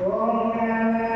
சித்தாந்த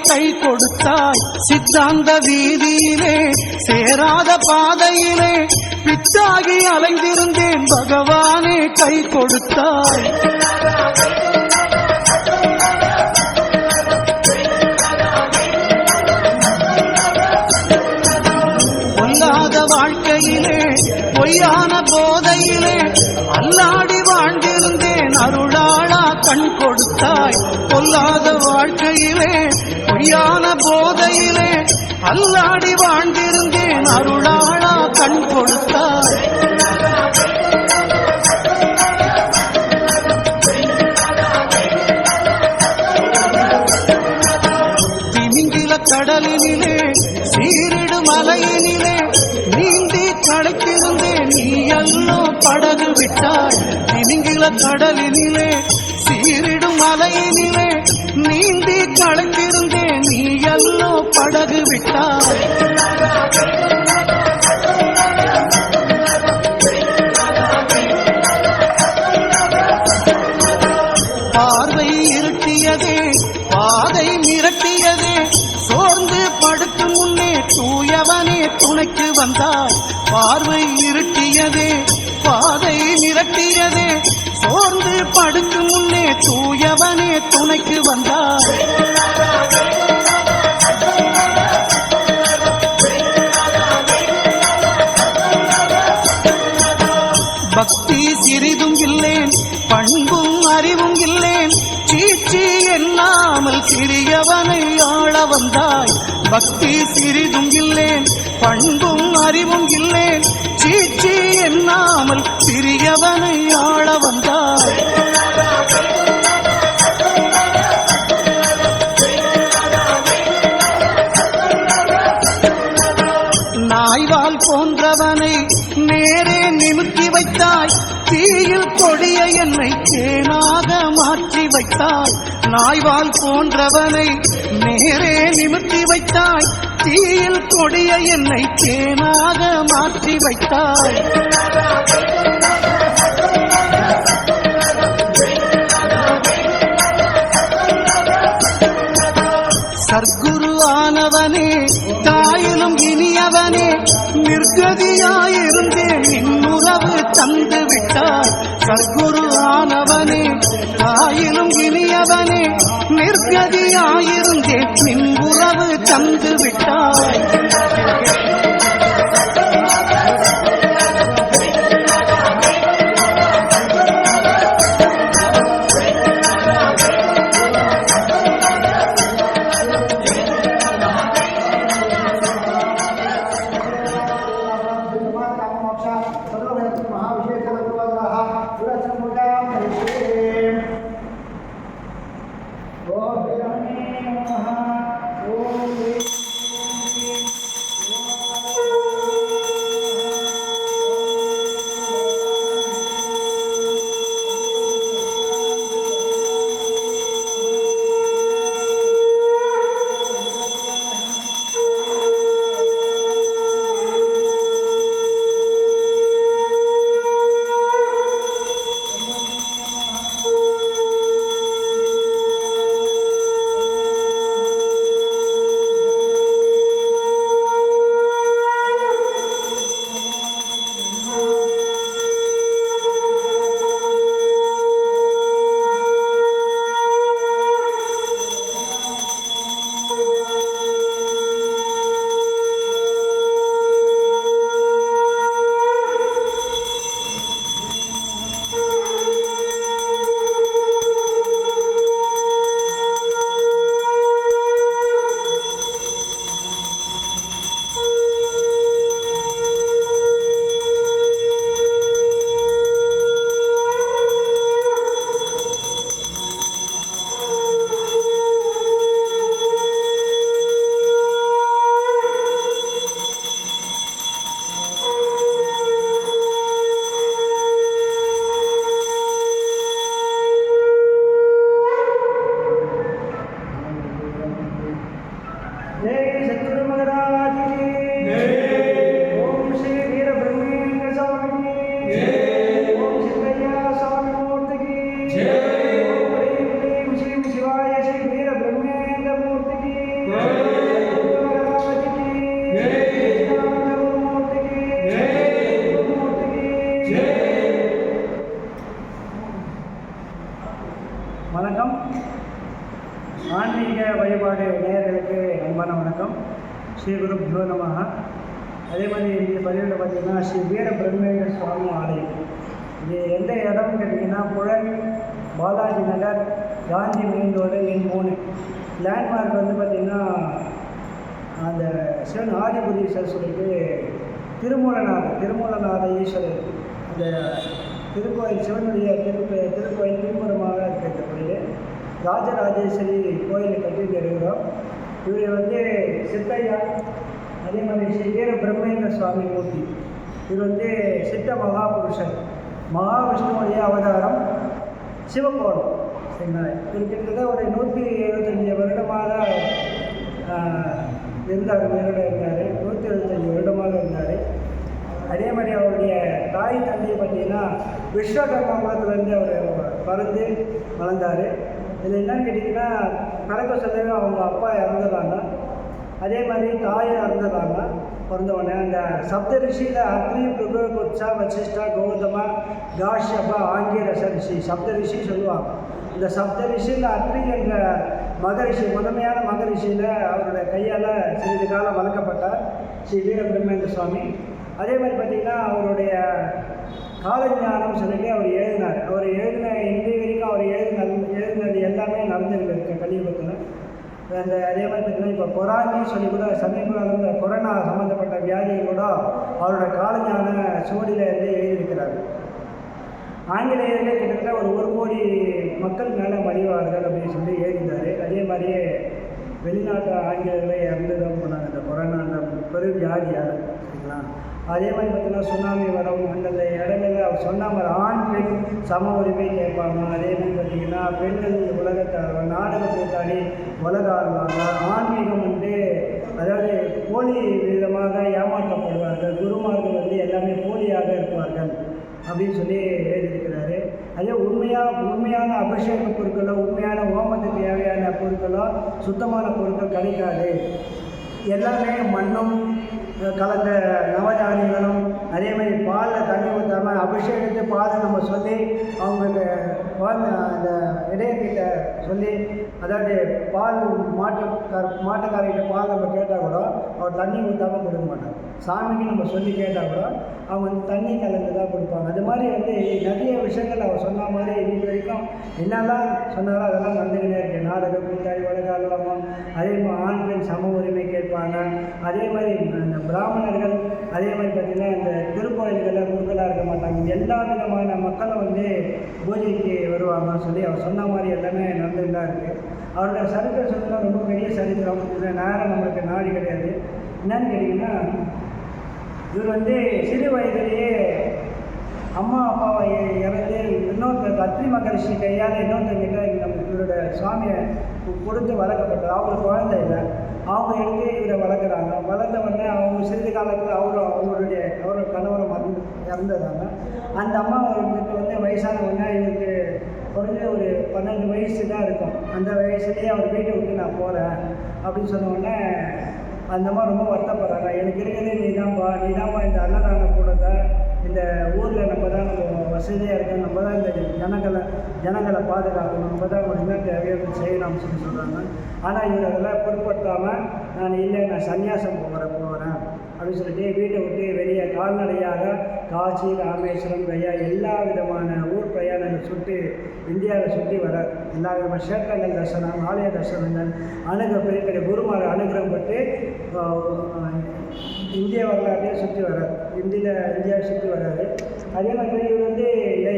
கை கொடுத்தாய். சித்தாந்த வீதியிலே சேராத பாதையிலே பிச்சாகி அலைந்திருந்தேன். பகவானே கை கொடுத்தாய். கடலினிலே சீரிடும் அலையினிலே நீந்தி களைத்திருந்தேன் நீ எல்லோ படகு விட்டாய். பார்வை இருட்டியதே பாதை மிரட்டியதே சோர்ந்து படுத்து முன்னே தூயவனே துணைக்கு வந்தாய். பார்வை இருட்டியதே பாதை சோர்ந்து படுக்கும் முன்னே தூயவனே துணைக்கு வந்தார். பக்தி சிறிதும் இல்லேன் பண்பும் அறிவும் இல்லேன் சீச்சி எண்ணாமல் சிறியவனை ஆள வந்தாய். பக்தி சிறிதும் இல்லேன் பண்பும் அறிவும் இல்லேன் எண்ணாமல் சிறியவனை ஆள வந்தார் நாய்வால் போன்றவனை நேரே நிமித்தி வைத்தாய். தீயில் கொடிய என்னை தேனாக மாற்றி வைத்தாய். நாய்வால் போன்றவனை நேரே நிமித்தி வைத்தாய். தீயில் கொடிய என்னை தேனாக மாற்றி வைத்தாய். சர்க்குருவானவனே தாயிலும் இனியவனே நிர்கதியாயிருந்தேன் இன்னுறவு தந்து விட்டாய். சர்க்குருவானவனே தாயிலும் இனியவனே நிர்கதியாயிருந்தேன் தந்து விட்டாய் ஸ்ரீ குருப்யோ நமஹ அதே மாதிரி இந்த பதிவில் பார்த்தீங்கன்னா ஸ்ரீ வீர பிரம்மேந்திர சுவாமி ஆலயம். இது எந்த இடம்னு கேட்டிங்கன்னா புழல் பாலாஜி நகர் காந்தி மெயின் ரோடு எண் மூணு. லேண்ட்மார்க் வந்து பார்த்திங்கன்னா அந்த சிவன் ஆதிபுரீஸ்வரர் சொல்லிட்டு திருமூலநாதர் திருமூலநாத ஈஸ்வரர். அந்த திருக்கோயில் சிவனுடைய திருப்பு திருக்கோயில் பின்புறமாக இருக்க கோயில். ராஜராஜேஸ்வரி கோயிலை கட்டிட்டு இருக்கிறோம் இவர் வந்து சித்தையா அதே மாதிரி ஸ்ரீ பிரம்மேந்திர சுவாமி மூர்த்தி. இவர் வந்து சித்த மகாபுருஷன் மகாவிஷ்ணுவுடைய அவதாரம் சிவகோணம். சரிங்களா? இவர் கிட்டத்தட்ட ஒரு நூற்றி எழுபத்தஞ்சி வருடமாக இருந்தார் உயிரோடு இருந்தார். நூற்றி எழுபத்தஞ்சி வருடமாக இருந்தார். அதே மாதிரி அவருடைய தாய் தந்தையை பார்த்தீங்கன்னா விஸ்வகர்மா குலத்துலேருந்து அவர் பறந்து வளர்ந்தார். இதில் என்னன்னு கேட்டிங்கன்னா கணக்கு சொல்லவே அவங்க அப்பா இறந்துடுறாங்க அதே மாதிரி தாய் இறந்துடுறாங்க பிறந்தவொடனே அந்த சப்த ரிஷியில் அக்னி பிருகு குச்சா வசிஷ்டா கௌதமா காஷ்யபா ஆங்கிரச ரிஷி சப்த ரிஷி சொல்லுவாங்க. இந்த சப்த ரிஷியில் அக்னி என்ற மகரிஷி முதன்மையான மகரிஷியில் அவருடைய கையால் சிறிது காலம் வளர்க்கப்பட்டார் ஸ்ரீ வீரபிரம்மேந்திர சுவாமி. அதே மாதிரி பார்த்திங்கன்னா அவருடைய காலஞானம் சொல்லிட்டு அவர் எழுதினார். அவர் எழுதின இன்றைய வரைக்கும் அவர் எழுதின எழுதினது எல்லாமே நடந்துகிட்டு இருக்கு கலியுகத்தில். அந்த அதே மாதிரி பார்த்திங்கன்னா இப்போ கொரானி சொல்லி கூட சமீப காலத்துல கொரோனா சம்மந்தப்பட்ட வியாதியை கூட அவரோட காலஞான சுவடியில் இருந்து எழுதியிருக்கிறாரு. ஆங்கிலேயர்கள் கிட்டத்தட்ட ஒரு ஒரு கோடி மக்கள் மேலே மடிவார்கள் அப்படின்னு சொல்லி எழுதினார் அதே மாதிரியே வெளிநாட்டு ஆங்கிலேயர்களே இறந்துதான் போனாங்க. இந்த கொரோனான்ற பெரும் வியாதியால் சரிங்களா? அதே மாதிரி பார்த்தீங்கன்னா சுனாமி வரும் அந்தந்த இடங்கள்ல அவர் சொன்ன மாதிரி ஆண் பெண் சம உரிமை கேட்பாங்க. அதே மாதிரி பார்த்தீங்கன்னா பெண்கள் உலகத்தை ஆழ்வாங்க நாடக கூட்டாளி உலக ஆடுவாங்க ஆன்மீகம் வந்து அதாவது போலி விதமாக ஏமாற்றப்படுவார்கள். குருமார்கள் வந்து எல்லாமே போலியாக இருப்பார்கள் அப்படின்னு சொல்லி எழுதியிருக்கிறாரு. அதே உண்மையாக உண்மையான அபிஷேக பொருட்களோ உண்மையான ஓமத்துக்கு தேவையான பொருட்களோ சுத்தமான பொருட்கள் கிடைக்காது. எல்லாமே மண்ணும் கலந்த நவதானியங்களும் அதே மாதிரி பாலில் தண்ணி ஊற்றாமல் அபிஷேகத்து பாலை நம்ம சொல்லி அவங்களுக்கு பால் அந்த இடையக்கிட்ட சொல்லி அதாவது பால் மாட்டு மாட்டுக்காரர்கிட்ட பால் நம்ம கேட்டால் கூட அவர் தண்ணி ஊற்றாமல் கொடுக்க மாட்டாங்க சாமிக்கு நம்ம சொல்லி கேட்டால் கூட அவங்க வந்து தண்ணி கலந்து தான் கொடுப்பாங்க. அது மாதிரி வந்து நிறைய விஷயங்கள் அவர் சொன்ன மாதிரி இன்னைக்கு வரைக்கும் என்னெல்லாம் சொன்னாரோ அதெல்லாம் வந்துக்கிட்டே இருக்கு. நாடக கூட்டாளி உலக அதே மாதிரி ஆண் பெண் சம உரிமை கேட்பாங்க. அதே மாதிரி இந்த பிராமணர்கள் அதே மாதிரி பார்த்திங்கன்னா இந்த திருக்கோயில்களில் குருக்களாக இருக்க மாட்டாங்க. எல்லா விதமான மக்களும் வந்து பூஜைக்கு வருவாங்க சொல்லி அவர் சொன்ன மாதிரி எல்லாமே நடந்துட்டு தான் இருக்குது அவருடைய சரித்திரம் சொல்லலாம் ரொம்ப பெரிய சரித்திரம். இதில் நேரம் நம்மளுக்கு நாடி கிடையாது. என்னன்னு கேட்டிங்கன்னா இவர் வந்து சிறு வயதிலேயே அம்மா அப்பாவை இறந்து இன்னொருத்தர் கத்ரி மகரிஷி கையால் இன்னொருத்தர்கிட்ட நம்ம இவரோட சுவாமியை கொடுத்து வளர்க்கப்பட்டார். அவங்களுக்கு குழந்தை இல்லை. அவங்க எடுத்து இவரை வளர்க்குறாங்க. வளர்ந்த உடனே அவங்க சிறிது காலத்தில் அவரும் அவங்களுடைய அவரோட கணவரை மறந்து இறந்ததாங்க அந்த அம்மா அவருக்கு வந்து வயசானவங்க இவருக்கு குறைஞ்ச ஒரு பன்னெண்டு வயசு தான் இருக்கும். அந்த வயசுலேயே அவர் வீட்டை விட்டு நான் போகிறேன் அப்படின்னு சொன்ன உடனே அந்த மாதிரி ரொம்ப வருத்தப்படுறாங்க. எனக்கு இருக்கிறது நீ தான்ப்பா நீ தான்ப்பா இந்த அன்னதான கூடத்தை இந்த ஊரில் நம்ம தான் நம்ம வசதியாக இருக்கோம் நம்ம தான் இந்த ஜனங்களை ஜனங்களை பாதுகாக்கணும் நம்ம தான் அவங்க என்ன தேவையோ செய்யணும்னு சொல்லி சொல்கிறாங்க ஆனால் இவர் பொருட்படுத்தாமல் நான் இல்லை நான் சன்னியாசம் போகிற போகிறேன். அப்படின்னு சொல்லிட்டு வீட்டை விட்டு வெளியே கால்நடையாக காசி ராமேஸ்வரம் கயா எல்லா விதமான ஊர் பிரயாணங்கள் சுற்றி இந்தியாவை சுற்றி வர எல்லா விதமான கஷேத்திரங்கள் தரிசனம் ஆலய தரிசனங்கள் அணுக பெரிய பெரிய குருமார் அனுகிரகம் பட்டு இந்திய வரலாற்றையும் சுற்றி வர்றார் இந்தியில் இந்தியாவை சுற்றி வர்றாரு அதே மாதிரி இவர் வந்து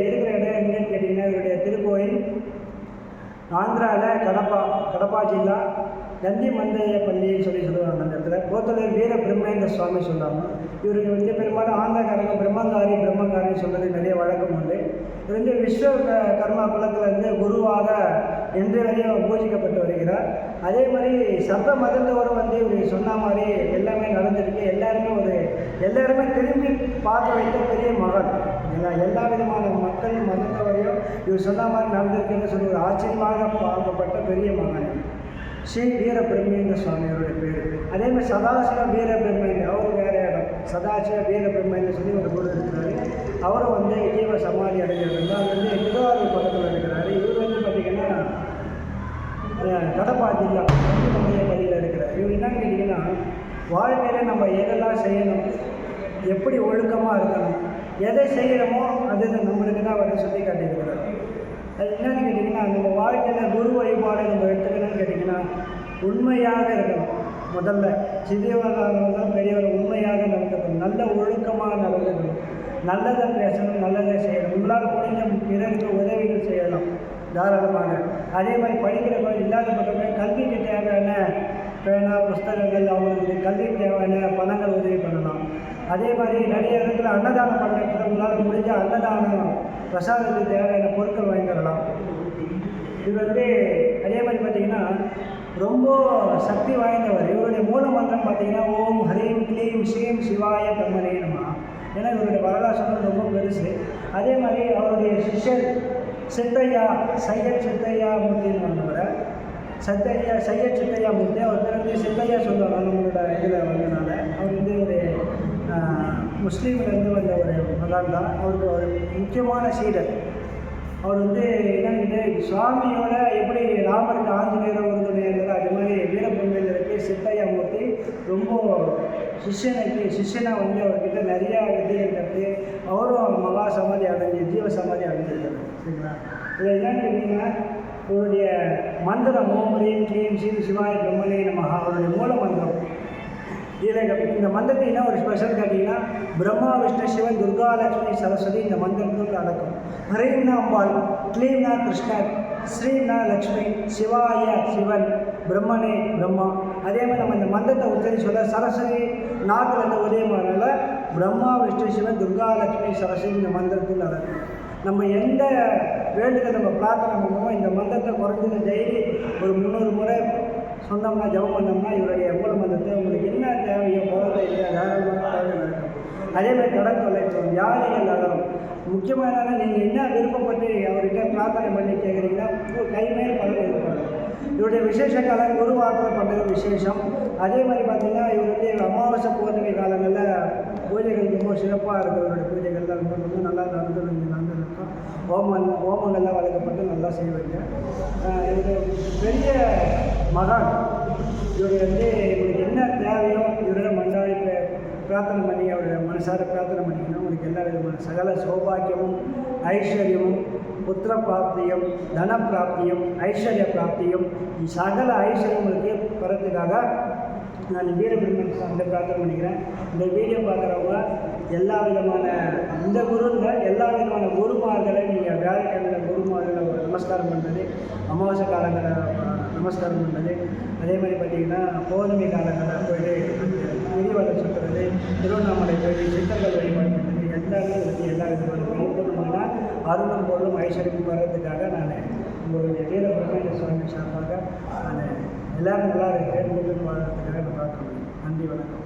இருக்கிற இடம் எங்கன்னு கேட்டிங்கன்னா இவருடைய திருக்கோயில் ஆந்திராவில் கடப்பா கடப்பா ஜில்லா. நந்தி மந்தைய பள்ளின்னு சொல்லி சொல்லுவாங்க அந்த இடத்துல. கோத்தலூர் வீர பிரம்மேந்திர சுவாமி சொல்லுவாங்க இவருக்கு வந்து பெரும்பாலும் ஆந்தகாரங்க பிரம்மங்காரி பிரம்மங்காரின்னு சொல்கிறது நிறைய வழக்கம் உண்டு. இவர் வந்து விஸ்வ க- கர்மா குலத்திலிருந்து குருவாக இன்று வரையும் பூஜிக்கப்பட்டு வருகிறார். அதே மாதிரி சர்வ மதத்தவரும் வந்து இவர் சொன்ன மாதிரி எல்லாமே நடந்திருக்கு. எல்லாருமே ஒரு எல்லாருமே திரும்பி பார்க்க வைத்த பெரிய மகன். எல்லா எல்லா விதமான மக்கள் மதத்தவரையும் இவர் சொன்ன மாதிரி நடந்திருக்குன்னு சொல்லி ஒரு ஆச்சரியமாக பார்க்கப்பட்ட பெரிய மகன். ஸ்ரீ வீரபிரமேந்திர சுவாமியோட பேர். அதே மாதிரி சதாசிவ வீரபிரமேந்திர அவர் வேற இடம். சதாசிவ வீரபிரமேந்திர சொல்லி ஒரு குரு இருக்கிறாரு. அவரும் வந்து ஜீவ சமாதி அடைஞ்சிருந்தார் அவர் வந்து திருவாரூர் பக்கத்தில் இருக்கிறாரு. இவர் வந்து பார்த்தீங்கன்னா அஹ், வந்து பள்ளியில் இருக்கிறார். இவர் என்னன்னு கேட்டிங்கன்னா வாழ்க்கையில் நம்ம எதெல்லாம் செய்யணும்? எப்படி ஒழுக்கமாக இருக்கணும்? எதை செய்கிறோமோ அது நம்மளுக்கு தான் அவர் சொல்லி காட்டியிருக்கிறார். அது என்னன்னு கேட்டிங்கன்னா நம்ம வாழ்க்கையில் குரு வழிபாடு நம்ம எடுத்துக்கணும்னு கேட்டிங்கன்னா உண்மையாக இருக்கணும். முதல்ல சிறியவர்களாக இருந்தாலும் பெரியவர் உண்மையாக நடந்துக்கணும். நல்ல ஒழுக்கமாக நடந்துக்கணும். நல்லதை பேசணும் நல்லதை செய்யணும். உங்களால் முடிஞ்ச பிறருக்கு உதவிகள் செய்யலாம் தாராளமாக. அதே மாதிரி படிக்கிறவங்க பக்கமே கல்விக்கு தேவையான பேனா புஸ்தகங்கள் அவங்களுக்கு கல்விக்கு தேவையான பணங்கள் உதவி பண்ணலாம். அதே மாதிரி நிறைய இடத்துல அன்னதானம் பண்ணுறதுல உங்களால் அன்னதானம் பிரசாதத்துக்கு தேவையான பொருட்கள் வாங்கி தரலாம். இது வந்து அதே மாதிரி பார்த்தீங்கன்னா ரொம்ப சக்தி வாய்ந்தவர். இவருடைய மூல மந்திரம் பார்த்தீங்கன்னா ஓம் ஹரீம் க்ளீம் ஸ்ரீம் சிவாய பிரம்மனே நம ஏன்னா இவருடைய வரலாற்று ரொம்ப பெருசு. அதே மாதிரி அவருடைய சிஷ்யர் சித்தையா சையத் சித்தையா மூர்த்தின்னு வந்தவரை சத்தையா சையத் சித்தையா மூர்த்தி அவர் பேர் வந்து சித்தையா சொல்லுவாங்க. நம்மளோட இதில் வந்ததுனால அவர் வந்து ஒரு முஸ்லீம்லேருந்து வந்த ஒரு மகான் தான். அவருக்கு ஒரு முக்கியமான சீடர். அவர் வந்து என்னன்னு சுவாமியோட எப்படி ராமருக்கு ஆஞ்சநேயர் உறுதுணையாக அது மாதிரி வீரபொம்மையில் இருக்கு சித்தையா மூர்த்தி ரொம்ப சிஷ்யனுக்கு சிஷ்யனாக வந்து அவர்கிட்ட நிறையா வித்தைகள் கற்று அவரும் மகா சமாதி அடைஞ்சு ஜீவ சமாதி அடைஞ்சிருக்காரு. சரிங்களா? இதில் என்னன்னு கேட்டிங்கன்னா அவருடைய மந்திரம் ஓம் ரீம் க்ளீம் சிவாய பிரம்மனே நமஹா. அவருடைய மூல மந்திரம். இதில் இந்த மந்திரத்தை என்ன ஒரு ஸ்பெஷல் கேட்டிங்கன்னா பிரம்மா விஷ்ணு சிவன் துர்கா லட்சுமி சரஸ்வதி இந்த மந்திரத்துக்கு அடக்கும் ஹரீம்னா அம்பாள் கிளீம்னா கிருஷ்ணர் ஸ்ரீம்னா லக்ஷ்மி சிவாய சிவன் பிரம்மனே பிரம்மா. அதே மாதிரி நம்ம இந்த மந்திரத்தை உச்சரி சொல்ல சரஸ்வதி நாட்டில் இருந்து உதயமானால பிரம்மா விஷ்ணு சிவன் துர்கா லட்சுமி சரஸ்வதி இந்த மந்திரத்தில் அடக்கும் நம்ம எந்த வேண்டுதல் நம்ம பிரார்த்தனை பண்ணுமோ இந்த மந்திரத்தை குறைஞ்சது டெய்லி ஒரு முந்நூறு முறை சொன்னோம்னா ஜெபம் பண்ணோம்னா இவருடைய மூல மந்திரத்தை உங்களுக்கு என்ன தேவையோ போதை இல்லையா தாராளமாக தேவை நடக்கும் அதே மாதிரி கடன் தொலைக்கும் வியாதிகள் நகரும். முக்கியமான நீங்கள் என்ன விருப்பப்பட்டு அவர்கிட்ட பிரார்த்தனை பண்ணி கேட்குறீங்கன்னா கைமேல் கை மேல் பலன் இருப்பாங்க இவருடைய விசேஷ காலம் குரு வாரத்தில் பண்ணுறது விசேஷம். அதே மாதிரி பார்த்தீங்கன்னா இவர் வந்து அமாவாசை பௌர்ணமி காலங்களில் பூஜைகள் ரொம்ப சிறப்பாக இருக்கும். இவருடைய பூஜைகள்லாம் ரொம்ப ரொம்ப நல்லா நடந்து இருக்கும் ஓமம் ஹோமங்கள்லாம் வளர்க்கப்பட்டு நல்லா செய்வாங்க. இது பெரிய மகான். இவர் வந்து இவருக்கு என்ன தேவையோ இவரோட மண்டாடி பிரார்த்தனை பண்ணி அவருடைய மனசார பிரார்த்தனை பண்ணிக்கணும். உங்களுக்கு எல்லா விதமான சகல சௌபாக்கியமும் ஐஸ்வர்யமும் புத்திர பிராப்தியும் தன பிராப்தியும் ஐஸ்வர்ய பிராப்தியும் சகல ஐஸ்வர்யங்களுக்கு பெறத்துக்காக நான் வீரபிரம்மன் சார்ந்த பிரார்த்தனை பண்ணிக்கிறேன். இந்த வீடியோ பார்க்குறவங்க எல்லா விதமான இந்த குருங்க எல்லா விதமான குருமார்களை நீங்கள் வியாழக்கிழமையில் குருமார்களை நமஸ்காரம் பண்ணுறது அமாவாசை காலங்களை நமஸ்காரம் பண்ணுறது அதே மாதிரி பார்த்தீங்கன்னா பௌர்ணமி காலங்களில் போயிட்டு கிரிவலம் சுற்றுறது திருவண்ணாமலை போயிட்டு சித்தர்கள் வழிபாடு பண்ணுறது எல்லாமே வந்து எல்லா விதமான பரிபூர்ணமான அருளும் பொருளும் ஐஸ்வர்யம் வர்றதுக்காக நான் உங்களுடைய வீர பிரம்மேந்திர சுவாமி சார்பாக நான் எல்லாரும் நல்லா இருக்கிறேன் மீண்டும் வாழ்றதுக்காக நான் பார்க்குறேன். நன்றி வணக்கம்.